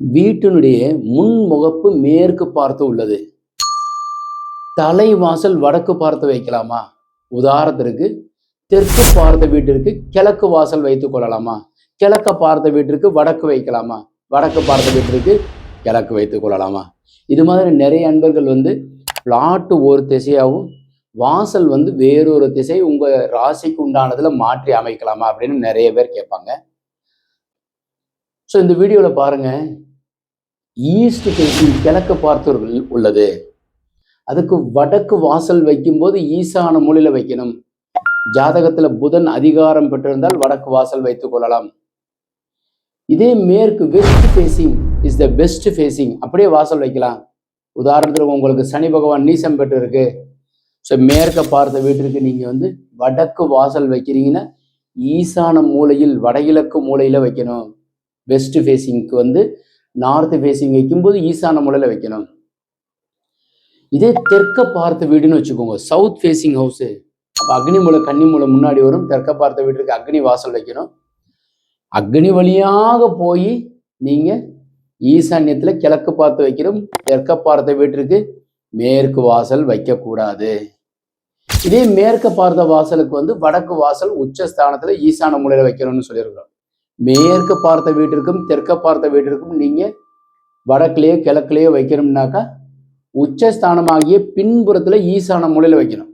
வீட்டினுடைய முன்முகப்பு மேற்கு பார்த்து உள்ளது. தலைவாசல் வடக்கு பார்த்து வைக்கலாமா? உதாரணத்திற்கு தெற்கு பார்த்த வீட்டிற்கு கிழக்கு வாசல் வைத்துக் கொள்ளலாமா? கிழக்க பார்த்த வீட்டிற்கு வடக்கு வைக்கலாமா? வடக்கு பார்த்த வீட்டிற்கு கிழக்கு வைத்துக் கொள்ளலாமா? இது மாதிரி நிறைய அன்பர்கள் வந்து பிளாட்டு ஒரு திசையாகவும் வாசல் வந்து வேறொரு திசை உங்கள் ராசிக்கு உண்டானதில் மாற்றி அமைக்கலாமா அப்படின்னு நிறைய பேர் கேட்பாங்க. ஸோ இந்த வீடியோவில் பாருங்க ஈஸ்ட் ஃபேஸிங் கிழக்கு பார்த்து உள்- உள்ளது. அதுக்கு வடக்கு வாசல் வைக்கும்போது ஈசான மூலையில் வைக்கணும். ஜாதகத்தில் புதன் அதிகாரம் பெற்றிருந்தால் வடக்கு வாசல் வைத்துக் கொள்ளலாம். இதே மேற்கு west facing is the best facing அப்படியே வாசல் வைக்கலாம். உதாரணத்துக்கு உங்களுக்கு சனி பகவான் நீசம் பெற்று இருக்கு ஸோ மேற்க பார்த்த வீட்டிற்கு நீங்கள் வந்து வடக்கு வாசல் வைக்கிறீங்கன்னா ஈசான மூலையில் வடகிழக்கு மூலையில் வைக்கணும். வெஸ்ட் ஃபேஸிங்க்கு வந்து நார்த்து ஃபேஸிங் வைக்கும்போது ஈசான முறையில் வைக்கணும். இதே தெற்க பார்த்த வீடுன்னு வச்சுக்கோங்க சவுத் ஃபேஸிங் ஹவுஸு அப்போ அக்னி மூலை கன்னி மூலை முன்னாடி வரும் தெற்க பார்த்த வீட்டுக்கு அக்னி வாசல் வைக்கணும். அக்னி வழியாக போய் நீங்க ஈசான்யத்தில் கிழக்கு பார்த்து வைக்கிறோம் தெற்க பார்த்த வீட்டிற்கு மேற்கு வாசல் வைக்கக்கூடாது. இதே மேற்கு பார்த்த வாசலுக்கு வந்து வடக்கு வாசல் உச்சஸ்தானத்துல ஈசான மூலையில் வைக்கணும்னு சொல்லியிருக்கிறோம். மேற்கு பார்த்த வீட்டிற்கும் தெற்க பார்த்த வீட்டிற்கும் நீங்க வடக்குலேயோ கிழக்குலேயோ வைக்கணும்னாக்கா உச்சஸ்தானமாகிய பின்புறத்துல ஈசான மூலையில வைக்கணும்.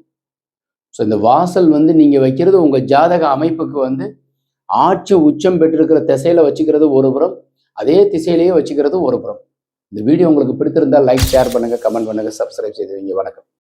ஸோ இந்த வாசல் வந்து நீங்க வைக்கிறது உங்க ஜாதக அமைப்புக்கு வந்து ஆட்சி உச்சம் பெற்றிருக்கிற திசையில வச்சுக்கிறது ஒரு புறம் அதே திசையிலேயே வச்சுக்கிறது ஒரு புறம். இந்த வீடியோ உங்களுக்கு பிடித்திருந்தால் லைக் ஷேர் பண்ணுங்க கமெண்ட் பண்ணுங்க சப்ஸ்கிரைப் செய்து வைங்க. வணக்கம்.